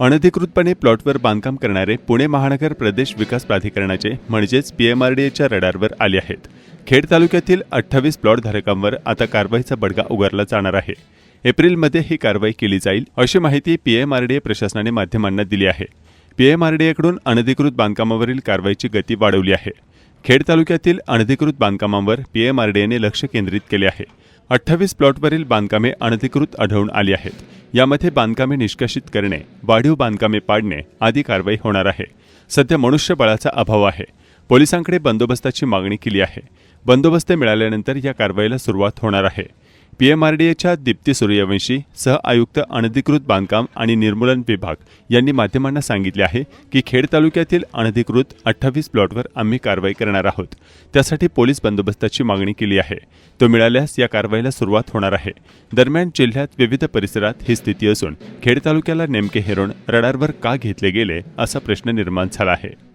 अनधिकृतपणे प्लॉटवर बांधकाम करणारे पुणे महानगर प्रदेश विकास प्राधिकरणाचे म्हणजेच पीएमआरडीएच्या रडारवर आले आहेत. खेड तालुक्यातील अठ्ठावीस प्लॉटधारकांवर आता कारवाईचा बडगा उगारला जाणार आहे. एप्रिलमध्ये ही कारवाई केली जाईल अशी माहिती पीएमआरडीए प्रशासनाने माध्यमांना दिली आहे. पीएमआरडीएकडून अनधिकृत बांधकामावरील कारवाईची गती वाढवली आहे. खेड तालुक्यातील अनधिकृत बांधकामांवर पीएमआरडीएने लक्ष केंद्रित केले आहे. अठ्ठावीस प्लॉटवरील बांधकामे अनधिकृत आढळून आली आहेत. यामध्ये बांधकामे निष्कासित करणे वाढीव बांधकामे पाडणे आदी कारवाई होणार आहे. सध्या मनुष्यबळाचा अभाव आहे. पोलिसांकडे बंदोबस्ताची मागणी केली आहे. बंदोबस्त मिळाल्यानंतर या कारवाईला सुरुवात होणार आहे. पीएमआरडीएच्या दीप्ती सूर्यवंशी सह आयुक्त अनधिकृत बांधकाम आणि निर्मूलन विभाग यांनी माध्यमांना सांगितले आहे की खेड तालुक्यातील अनधिकृत अठ्ठावीस प्लॉटवर आम्ही कारवाई करणार आहोत. त्यासाठी पोलीस बंदोबस्ताची मागणी केली आहे. तो मिळाल्यास या कारवाईला सुरुवात होणार आहे. दरम्यान जिल्ह्यात विविध परिसरात ही स्थिती असून खेड तालुक्याला नेमके हेरोण रडारवर का घेतले गेले असा प्रश्न निर्माण झाला आहे.